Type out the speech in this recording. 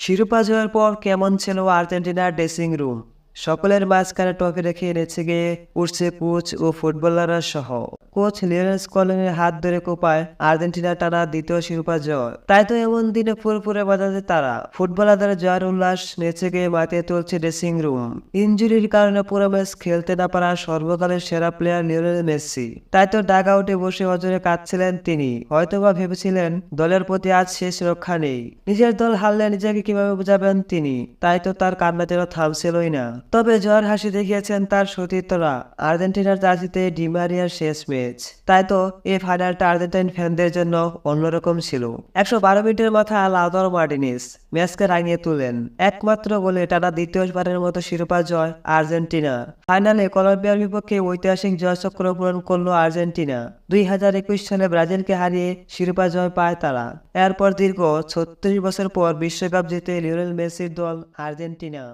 শিরোপা জয়ের পর কেমন ছিল আর্জেন্টিনার ড্রেসিং রুম? সকলের মাঝখানে টপে রেখে এনেছে গিয়ে উঠছে কোচ ও ফুটবলাররা সহ। কোচ লিওনেল স্কলনের হাত ধরে কোপায় আর্জেন্টিনা টানা দ্বিতীয় শিরোপা জয়। তাই তো এমন দিনে ফুরফুরে বাজাতে তারা। ফুটবলারদের জয়ের উল্লাস নেচে গিয়ে মাতিয়ে তুলছে ড্রেসিং রুম ইঞ্জুরির কারণে পুরো ম্যাচ খেলতে না পারা সর্বকালের সেরা প্লেয়ার লিওনেল মেসি। তাই তো ডাগ আউটে বসে অজরে কাঁদছিলেন তিনি। হয়তোবা ভেবেছিলেন দলের প্রতি আজ শেষ রক্ষা নেই। নিজের দল হারলে নিজেকে কীভাবে বোঝাবেন তিনি? তাই তো তার কান্না যেন থামছিলই না। তবে জয়ের হাসি দেখিয়েছেন তার সতীর্থরা। আর্জেন্টিনার জার্সিতে ডিমারিয়ার শেষ ম্যাচ। তাই তো এই ফাইনালটা আর্জেন্টাইন ফ্যানদের জন্য অন্যরকম ছিল। একশো বারো মিনিটের মাথায় লাউদার মার্টিনিস ম্যাচকে রাঙিয়ে তুলেন। একমাত্র গোলে টানা দ্বিতীয়বারের মতো শিরোপা জয় আর্জেন্টিনা। ফাইনালে কলম্বিয়ার বিপক্ষে ঐতিহাসিক জয়চক্র পূরণ করল আর্জেন্টিনা। দুই হাজার একুশ সালে ব্রাজিলকে হারিয়ে শিরোপা জয় পায় তারা। এরপর দীর্ঘ ছত্রিশ বছর পর বিশ্বকাপ জিতে লিওনেল মেসির দল আর্জেন্টিনা।